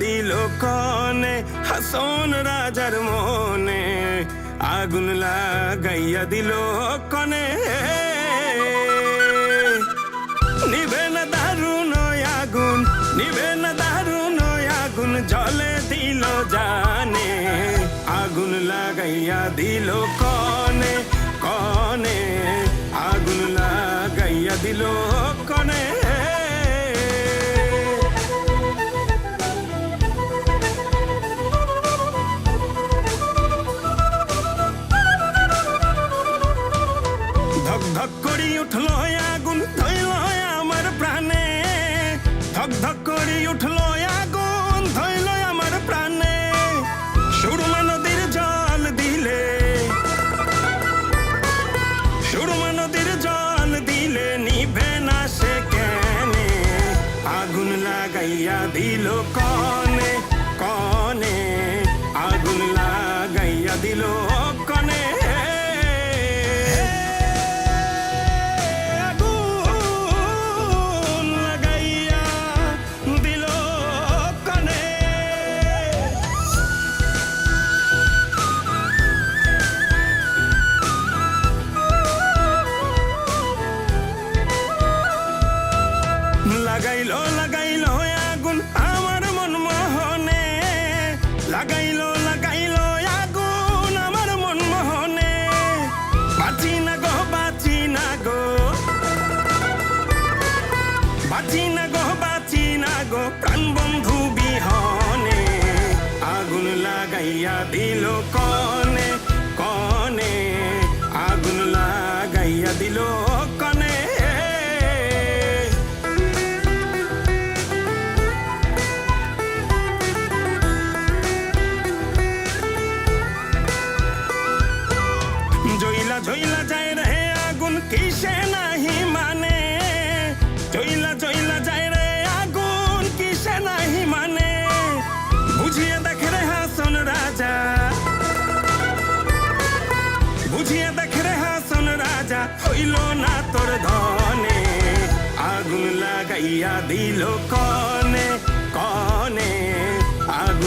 দিল কনে, হাসন রাজার মনে, আগুন লাগাইয়া দিল কনে। নিবে না দারুণ আগুন, নিবে না দারুণ আগুন, জলে দিল জানে, আগুন লাগাইয়া দিল কনে। কিসে নাহি মানে? চইলা চইলা যায় রে আগুন, কিসে নাহি মানে? বুঝিয়ে দেখে রে হাসন রাজা। বুঝিয়ে দেখে রে হাসন রাজা, হইল না তোর ধনে। আগুন লাগাইয়া দিল কনে কনে। আগুন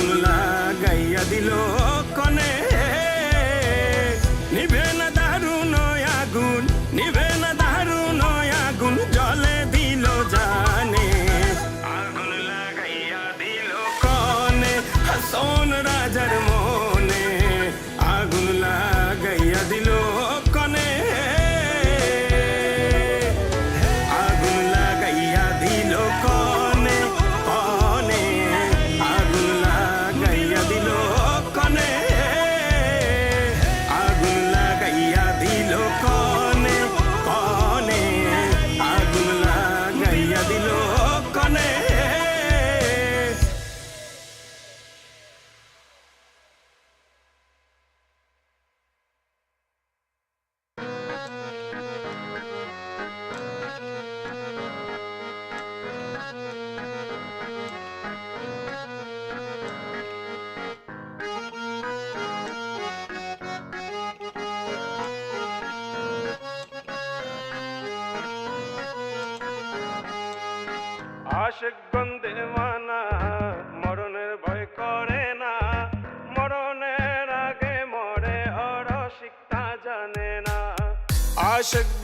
aşık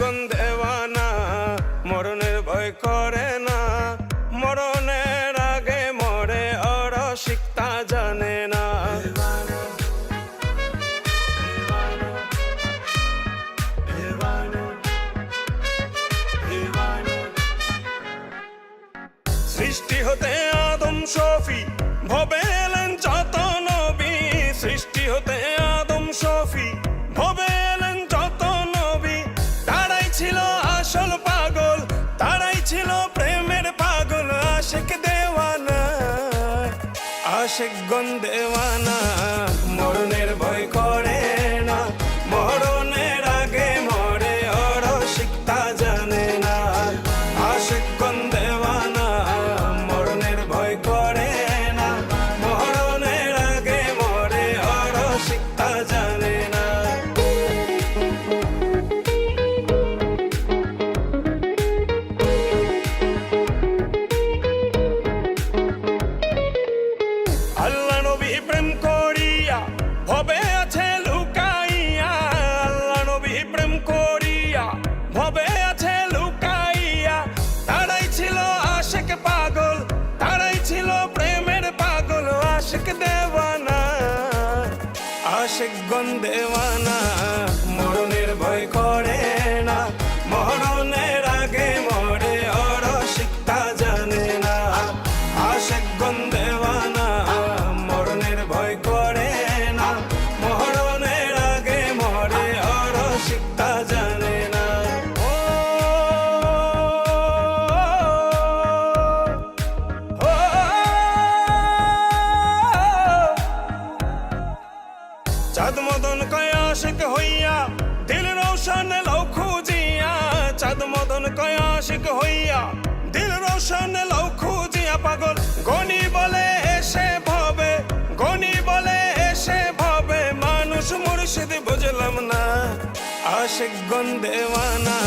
গন্ধে মানা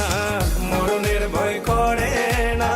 ভয় করে না।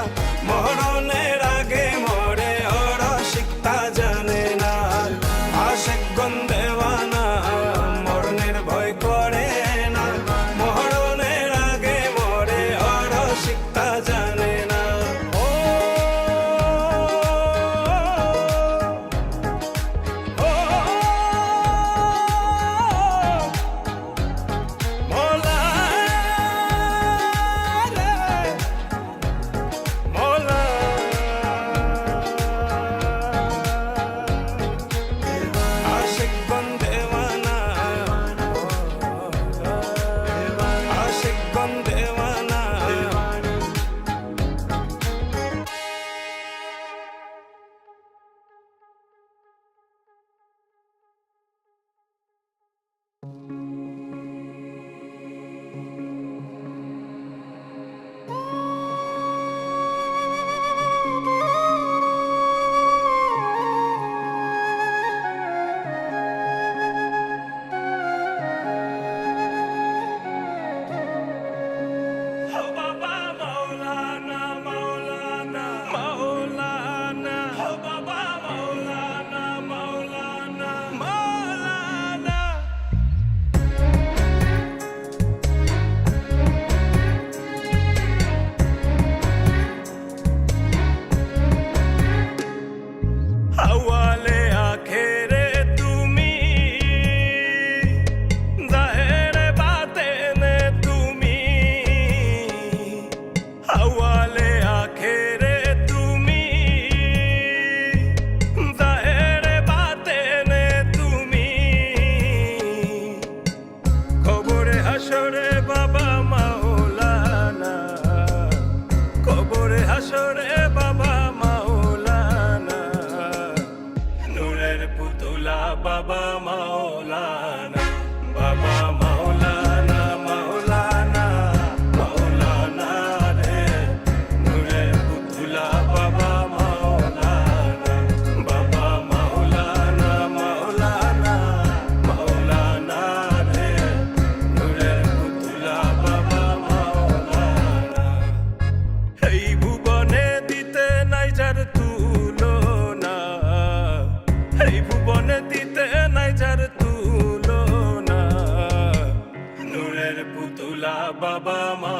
চার তুলো না। নুরের পুতুলা বাবা মা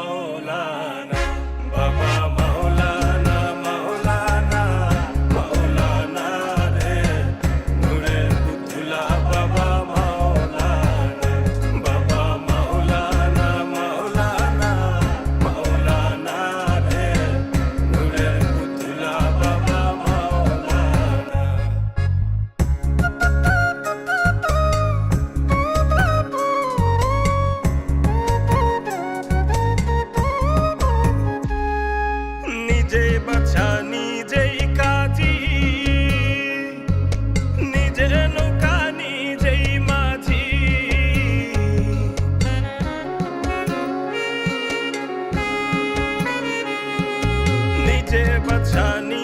Jepachani.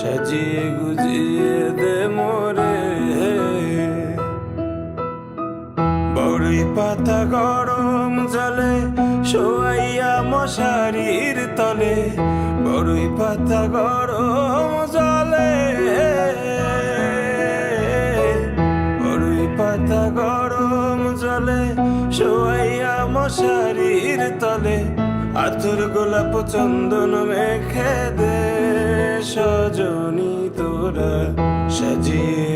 সাজিয়ে গুজিয়ে দে মোরে। বড়ই পাতা গরম জলে শোয়াইয়া মশারির তলে। বড়ই পাতা গরম জলে বড়ই পাতা গরম জলে শোয়াইয়া মশারির তলে। আতুর গোলাপ চন্দন মেখে দে সজনী তোরা সাজিয়ে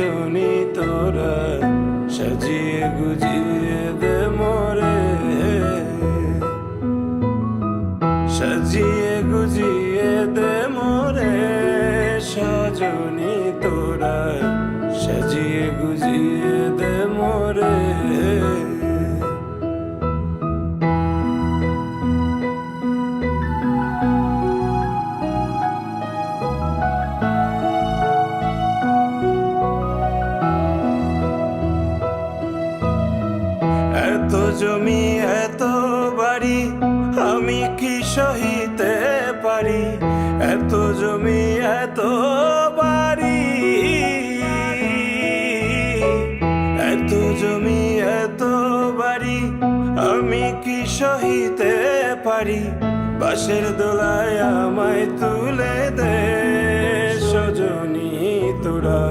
জনি তোরা সাজিয়ে গুজিয়ে কি সহিতে পারি? বাসের দোলায় আমায় তুলে দে। সজনী তোরা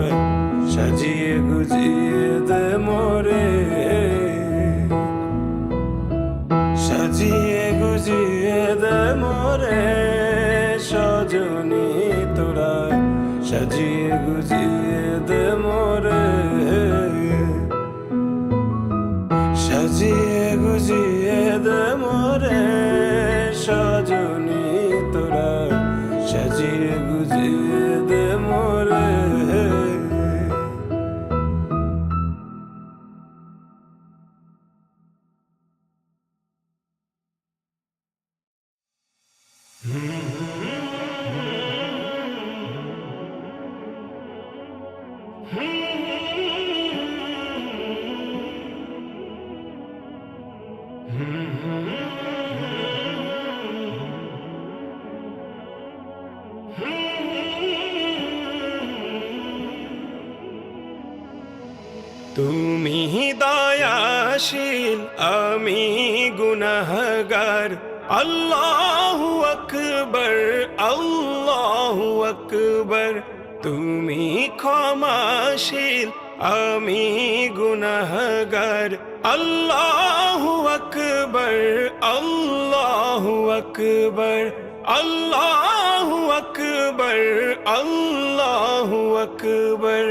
সাজিয়ে গুজিয়ে দে মরে। সাজিয়ে গুজিয়ে দে মরে। Mm-hmm. ক্ষমাশীল আমি গুনাহগার। আল্লাহু আকবর আল্লাহু আকবর আল্লাহু আকবর আল্লাহু আকবার।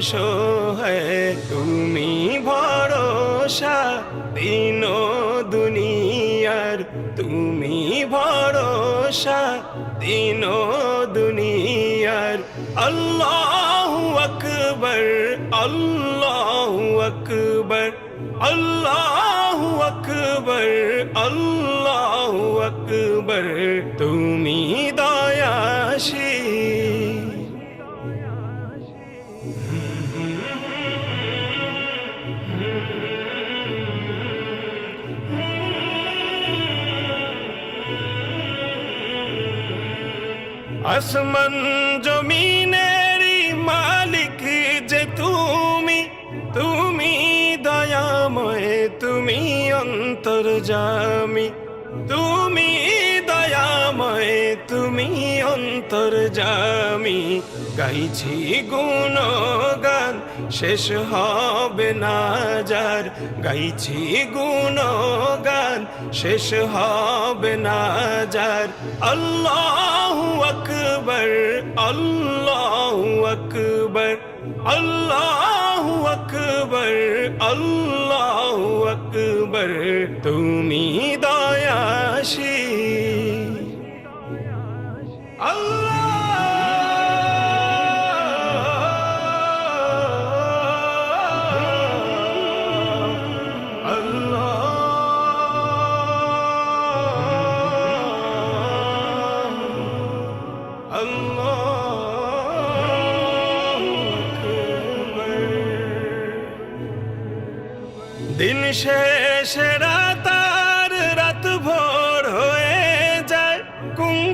অসহায় তুমি ভরসা, দিন দুনিয়ার তুমি ভরসা, দিন দুনিয়ার। আল্লাহ আকবর আল্লাহ আকবর আল্লাহ আকবর আল্লাহ আকবর, তুমি আসমান জমিনের মালিক যে তুমি তুমি দয়াময়, তুমি অন্তর্জামি তুমি দয়াময়, তুমি অন্তর্জামি গাইছি গুণগান শেষ হবে না যার, গাইছি গুণগান। শেষ হবে না যার, আল্লাহ আকবর আল্লাহ আকবর আল্লাহ আকবর আল্লাহ আকবর। তুমি দয়াশী দিন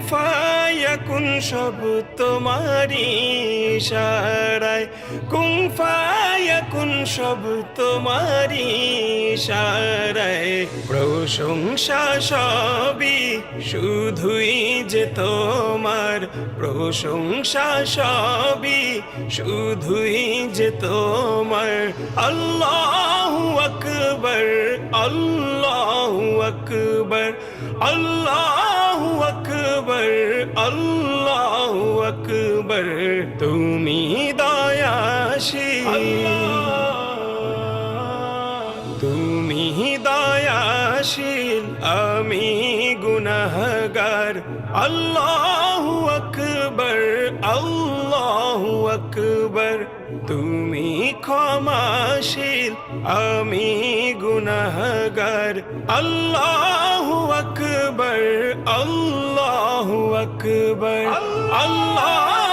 কুমফায়া কুন সব তোমারি ইশারায়। কুমফায়া কুন সব তোমারি ইশারায়। প্রশংসা সবই শুধুই যে তোমার। প্রশংসা সবই শুধুই যে তোমার। আল্লাহ আকবর আল্লাহ আকবর আল্লাহ আকবর আল্লাহ আকবর তুমি দয়াশী। তুমি দয়াশীল আমি গুনাহগার। আল্লাহ আকবর আল্লাহ আকবর তুমি ক্ষমাশীল আমি গুনাহগার। আল্লাহ আকবর আল্লাহ আকবর আল্লাহ